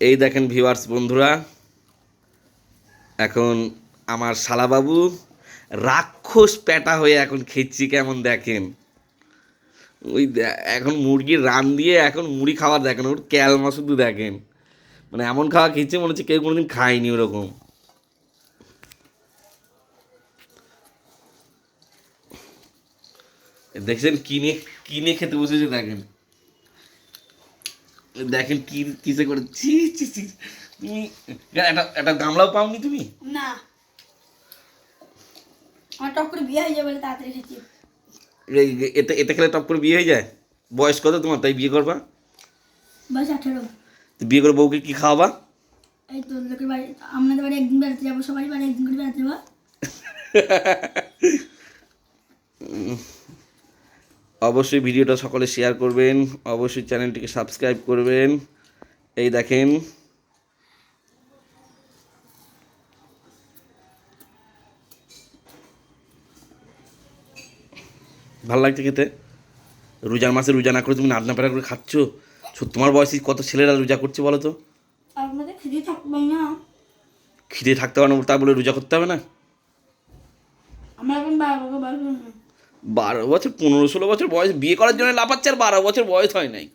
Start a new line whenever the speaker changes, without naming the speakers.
এই দেখেন ভিউয়ার্স বন্ধুরা, এখন আমার শালাবাবু রাক্ষস প্যাটা হয়ে এখন খেচ্ছি কেমন দেখেন। ওই এখন মুরগির রান দিয়ে এখন মুড়ি খাবার দেখেন, ওর ক্যালমা শুধু দেখেন। মানে এমন খাওয়া খেয়েছে মনে হচ্ছে কেউ কোনোদিন খায়নি ওরকম। দেখছেন কিনে কিনে খেতে বসেছে দেখেন। দেখেন কি কিসে করে ছি ছি ছি। তুমি একটা একটা গামলাও পাওনি তুমি?
না। আমার টক করে বিয়ে হয়ে যাবে বলে তাড়াতাড়ি খেয়েছি।
এতে এতে খেলে টপ করে বিয়ে হয়ে যায়? বয়স কত তোমার? তাই বিয়ে করবা?
বাস আঠেরো।
তো বিয়ে করে বউকে কি খাওয়াবা?
এই তো লোকের বাড়ি আপনাদের বাড়ি একদিন বেড়াতে যাব সবাই বাড়ি একদিন করে বেড়াতে যাব।
অবশ্যই ভিডিওটা সকলে শেয়ার করবেন অবশ্যই চ্যানেলটিকে সাবস্ক্রাইব করবেন। এই দেখেন। ভালো লাগছে খেতে? রোজার মাসে রোজা না করে তুমি নাদনা পেটা করে খাচ্ছ? তোমার বয়সী কত ছেলেরা রোজা করছে বলো তো? খিদে থাকতে পারে না তা বলে রোজা করতে হবে না?
আমার এখন বাবা।
বারো বছর, পনেরো, ষোলো বছর বয়স, বিয়ে করার জন্য লাফাচ্ছে আর বারো বছর বয়স হয় নাই।